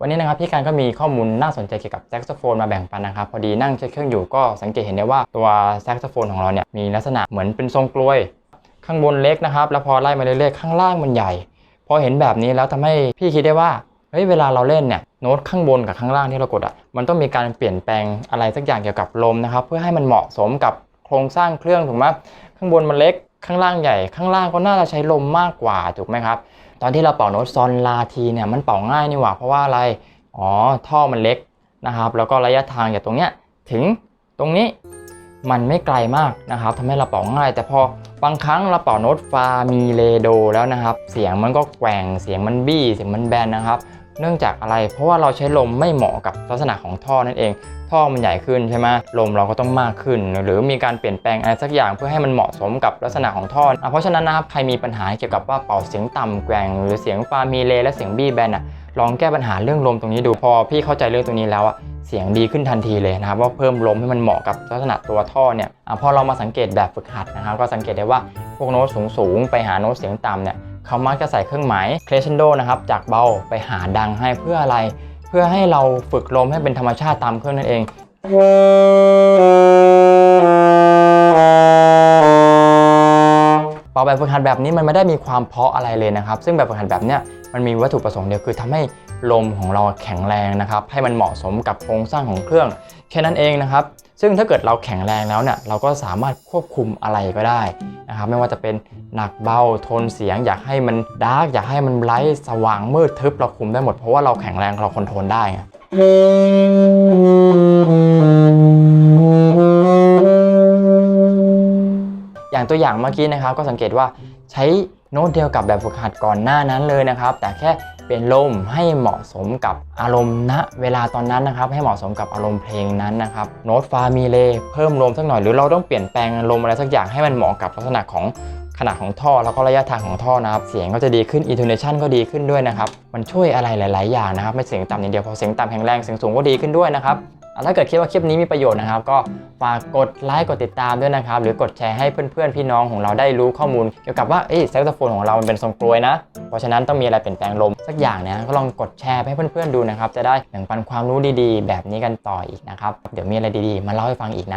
วันนี้นะครับพี่การก็มีข้อมูลน่าสนใจเกี่ยวกับแซกโซโฟนมาแบ่งปันนะครับ พอดีนั่งเช็คเครื่องอยู่ก็สังเกตเห็นได้ว่าตัวแซกโซโฟนของเราเนี่ยมีลักษณะเหมือนเป็นทรงกลวย ข้างบนเล็กนะครับ แล้วพอไล่มาเรื่อยๆข้างล่างมันใหญ่ พอเห็นแบบนี้แล้วทำให้พี่คิดได้ว่าเฮ้ยเวลาเราเล่นเนี่ยโน้ตข้างบนกับข้างล่างที่เรากดอะมันต้องมีการเปลี่ยนแปลงอะไรสักอย่างเกี่ยวกับลมนะครับเพื่อให้มันเหมาะสมกับโครงสร้างเครื่องถูกไหมข้างบนมันเล็ก ข้างล่างใหญ่ข้างล่างก็น่าจะใช้ลมมากกว่าถูกไหมครับตอนที่เราเป่าโน้ตซอนลาทีเนี่ยมันเป่าง่ายนี่หว่าเพราะว่าอะไรอ๋อท่อมันเล็กนะครับ แล้วก็ระยะทางจากตรงเนี้ยถึงตรงนี้มันไม่ไกลมากนะครับทำให้เราเป่าง่าย แต่พอบางครั้งเราเป่าโน้ตฟามีเลโดแล้วนะครับ เสียงมันก็แกว่งเสียงมันบี้เสียงมันแบนนะครับ เนื่องจากอะไร เพราะว่าเราใช้ลมไม่เหมาะกับลักษณะของท่อนั่นเอง ท่อมันใหญ่ขึ้นใช่ไหมลมเราก็ต้องมากขึ้น หรือมีการเปลี่ยนแปลงอะไรสักอย่างเพื่อให้มันเหมาะสมกับลักษณะของท่อเพราะฉะนั้นนะครับใครมีปัญหาเกี่ยวกับว่าเป่าเสียงต่ำแกว่งหรือเสียงฟามีเลและเสียงบี้แบนอะลองแก้ปัญหาเรื่องลมตรงนี้ดูพอพี่เข้าใจเรื่องตรงนี้แล้วอะเสียงดีขึ้นทันทีเลยนะครับว่าเพิ่มลมให้มันเหมาะกับลักษณะตัวท่อเนี่ยอพอเรามาสังเกตแบบฝึกหัดนะครับ ก็สังเกตได้ว่าพวกโน้ตสูงๆไปหาโน้ตเสียงต่ำเนี่ย เขามักจะใส่เครื่องหมาย crescendo นะครับจากเบาไปหาดังให้เพื่ออะไร เพื่อให้เราฝึกลมให้เป็นธรรมชาติตามเครื่องนั่นเอง เป่าแบบฝึกหัดแบบนี้มันไม่ได้มีความเพาะอะไรเลยนะครับ ซึ่งแบบฝึกหัดแบบเนี้ยมันมีวัตถุประสงค์เดียวคือทำให้ลมของเราแข็งแรงนะครับ ให้มันเหมาะสมกับโครงสร้างของเครื่องแค่นั้นเองนะครับ ซึ่งถ้าเกิดเราแข็งแรงแล้วเนี่ยเราก็สามารถควบคุมอะไรก็ได้ นะครับไม่ว่าจะเป็นหนักเบาโทนเสียง อยากให้มันดาร์กอยากให้มันไลท์สว่างมืดทึบเราคุมได้หมดเพราะว่าเราแข็งแรงเราคอนโทรลได้ไงอย่างตัวอย่างเมื่อกี้นะครับก็สังเกตว่าใช้โน้ตเดียวกับแบบฝึกหัดก่อนหน้านั้นเลยนะครับ แต่แค่ เปลี่ยนลมให้เหมาะสมกับอารมณ์ณเวลาตอนนั้นนะครับ ให้เหมาะสมกับอารมณ์เพลงนั้นนะครับโน้ตฟามีเลเพิ่มลมสักหน่อยหรือเราต้องเปลี่ยนแปลงลมอะไรสักอย่างให้มันเหมาะกับลักษณะของขนาดของท่อแล้วก็ระยะทางของท่อนะครับ เสียงก็จะดีขึ้นอินโทเนชันก็ดีขึ้นด้วยนะครับ มันช่วยอะไรหลาย ๆ อย่างนะครับ ไม่เสียงต่ำอย่างเดียวพอเสียงต่ำแข็งแรงเสียงสูงก็ดีขึ้นด้วยนะครับ ถ้าเกิดคิดว่าคลิปนี้มีประโยชน์นะครับ ก็ฝากกดไลค์กดติดตามด้วยนะครับ หรือกดแชร์ให้เพื่อนๆ พี่น้องของเราได้รู้ข้อมูล เกี่ยวกับว่าเอ้ยแซกโซโฟนของเรามันเป็นทรงกลวยนะ เพราะฉะนั้นต้องมีอะไรเปลี่ยนแปลงลมสักอย่างนะก็ลองกดแชร์ให้เพื่อนๆดูนะครับจะได้แบ่งปันความรู้ดีๆ แบบนี้กันต่ออีกนะครับเดี๋ยวมีอะไรดีๆ มาเล่าให้ฟังอีกนะ